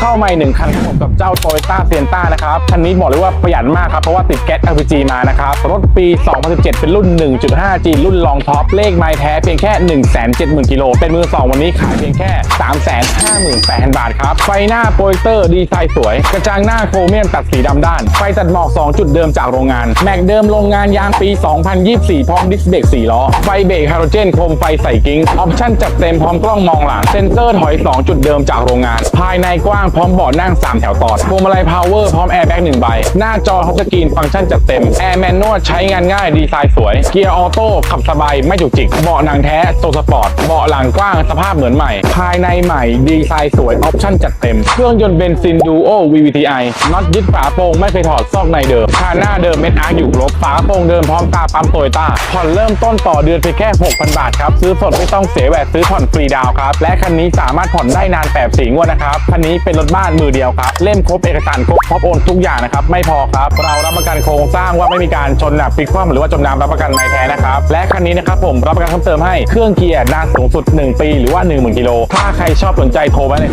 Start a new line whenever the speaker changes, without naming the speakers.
เข้ามาอีกหนึ่งคันครับผมกับเจ้า Toyota s i e n t a นะครับคันนี้บอกเลยว่าประหยัดมากครับ เพราะว่าติดแก๊ส LPG มานะครับ รถปี 2017 เป็นรุ่น 1.5G รุ่นรองท็อปเลขไม้แท้เพียงแค่ 170,000กิโลเป็นมือ2วันนี้ขายเพียงแค่ 358,000 บาทครับ ไฟหน้าโปรเจคเตอร์ดีไซน์สวย กระจังหน้าโครเมียมตัดสีดำด้าน ไฟตัดหมอก 2 จุดเดิมจากโรงงาน แม็กเดิมโรงงานยางปี 2024 พร้อมดิสเบรก4ล้อไฟเบรกไฮโดรเจนโคมไฟใส่กิ้งออปชั่นจัดเต็มพร้อมกล้องมองหลังเซ็นเซอร์ถอย 2 จุดเดิมจากโรงงาน ภายในกว้างพร้อมเบาะนั่ง 3 แถวต่อพวงมาลัยพาวเวอร์พร้อมแอร์แบ็ก1ใบ หน้าจอทัชสกรีนฟังก์ชันจัดเต็ม แอร์แมนนวลใช้งานง่ายดีไซน์สวย เกียร์ออโต้ขับสบายไม่จุกจิก เบาะหนังแท้โซสปอร์ต เบาะหลังกว้างสภาพเหมือนใหม่ ภายในใหม่ดีไซน์สวยออปชั่นจัดเต็ม เครื่องยนต์เบนซินดูโอ VVTi น็อตยึดฝาโปร่งไม่เคยถอดซอกในเดิมคาหน้าเดิมเม็ดอาร์อยู่ครบฝาโปร่งเดิมพร้อมตาปั๊มโตโยต้าผ่อนเริ่มต้นต่อเดือนเพียงแค่ 6,000 บาทครับ ซื้อสดไม่ต้องเสียแหวนซื้อผ่อนฟรีดาวครับ และคันนี้สามารถผ่อนได้นานแบบสีงวดนะครับ คันนี้เป็นรถบ้านมือเดียวครับ เล่มครบเอกสารครบพร้อมโอนทุกอย่างนะครับ ไม่พอครับ เรารับประกันโครงสร้างว่าไม่มีการชนหนักพลิกคว่ำหรือว่าจมน้ำรับประกันไม้แท้นะครับ และคันนี้นะครับผมรับประกันเพิ่มเติมให้เครื่องเกียร์นานสูงสุด 1 ปี หรือว่า 10,000กิโลถ้าใครชอบสนใจโทรมาเลย